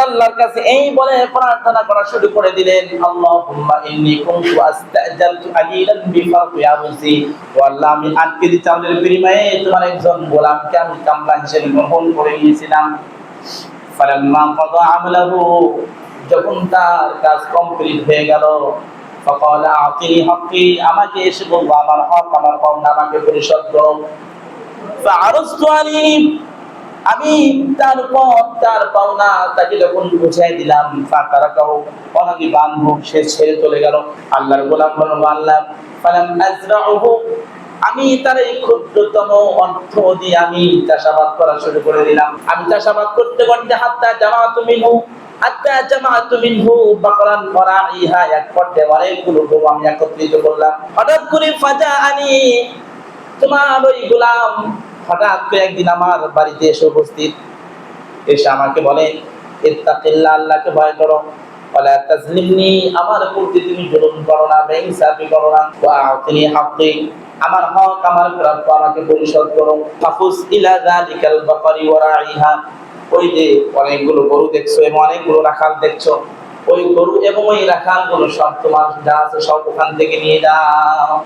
আল্লাহর কাছে এই বলে প্রার্থনা করা শুরু করে দিলেন আল্লাহুম্মা ইন্নী কুনতু আস্তাজালতু আলিলান বিফারকি আবসি ও আল্লাহ আমি আটকে দি চাউলের বিনিময়ে তোমার একজন গোলামকে আমি কামলা হিসেবে গ্রহণ করে নিয়েছিলাম ফালাম্মা কাদা আমলাহু যখন তার কাজ কমপ্লিট হয়ে গেল فقال اعطني حقي আমাকে এসে বলবো আমার হক আমার পাওনা আমাকে পরিশোধ করো فعرضت عليه আমি তারপর তার পাওনা তাকে যখন বুঝাই দিলাম তারা অনাদি বান্ধব সে ছেড়ে চলে গেল। আল্লাহর গোলাম বলল, আল্লাহ আমি তার এই ক্ষুদ্রতম অর্থ দিয়ে আমি চাষাবাদ করা শুরু করে দিলাম। আমি চাষাবাদ করতে করতে হাত্তা জামাতু মিনহু, হাত্তা জামাতু মিনহু, বাকরান ফরাইহা এক পর্যায়ে আমি একত্রিত করলাম। হঠাৎ করে ফাজা আনি তোমার ওই গোলাম হঠাৎ করে একদিন আমার বাড়িতে এসে উপস্থিত। এসে আমাকে বলে আল্লাহকে ভয় করো। ওই গরু দেখছ এবং অনেকগুলো রাখাল দেখছ। ওই গরু এবং ওই সব তোমার যা আছে সব ওখান থেকে নিয়ে যাও।